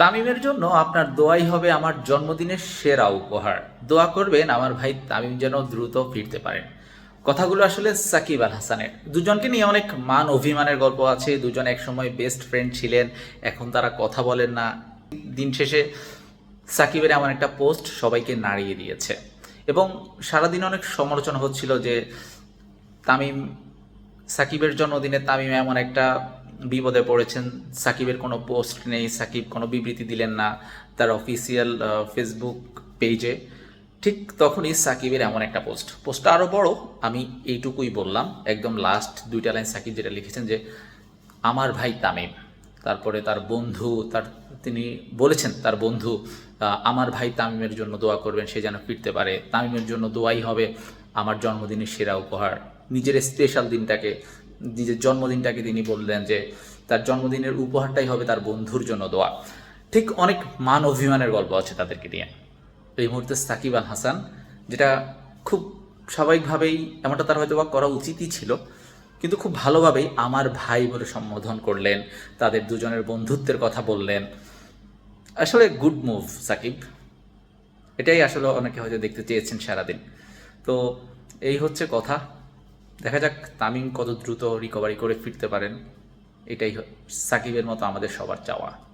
তামিমের জন্য আপনার দোয়াই হবে আমার জন্মদিনের সেরা উপহার। দোয়া করবেন আমার ভাই তামিম যেন দ্রুত ফিরতে পারেন। কথাগুলো আসলে সাকিব আল হাসানের। দুজনকে নিয়ে অনেক মান অভিমানের গল্প আছে। দুজন একসময় বেস্ট ফ্রেন্ড ছিলেন। এখন তারা কথা বলেন না। দিন শেষে সাকিবের এমন একটা পোস্ট সবাইকে নাড়িয়ে দিয়েছে। এবং সারাদিন অনেক সমালোচনা হচ্ছিল যে তামিম, সাকিবের জন্মদিনে তামিম এমন একটা বিপদে পড়েছেন। সাকিবের কোনো পোস্ট নেই, সাকিব কোনো বিবৃতি দিলেন না তার অফিসিয়াল ফেসবুক পেজে ঠিক তখনই সাকিবের এমন একটা পোস্ট। পোস্টটা আরও বড়, আমি এইটুকুই বললাম। একদম লাস্ট দুইটা লাইন সাকিব যেটা লিখেছেন যে, আমার ভাই তামিম। তারপরে তার বন্ধু, তার, তিনি বলেছেন, তার বন্ধু আমার ভাই তামিমের জন্য দোয়া করবেন, সে যেন ফিরতে পারে। তামিমের জন্য দোয়াই হবে, আমার জন্মদিনের সেরা উপহার। নিজের স্পেশাল দিনটাকে নিজের জন্মদিনটাকে তিনি বললেন যে তার জন্মদিনের উপহারটাই হবে তার বন্ধুর জন্য দোয়া। ঠিক অনেক মান অভিমানের গল্প আছে তাদেরকে নিয়ে। এই মুহূর্তে সাকিব আল হাসান, যেটা খুব স্বাভাবিকভাবেই এমনটা তার হয়তো বা করা উচিতই ছিল, কিন্তু খুব ভালোভাবেই আমার ভাই বলে সম্বোধন করলেন, তাদের দুজনের বন্ধুত্বের কথা বললেন। আসলে গুড মুভ, সাকিব। এটাই আসলে অনেকে হয়তো দেখতে চেয়েছেন সারাদিন। তো এই হচ্ছে কথা। দেখা যাক তামিম কত দ্রুত রিকভারি করে ফিরতে পারেন। এটাই সাকিবের মতো আমাদের সবার চাওয়া।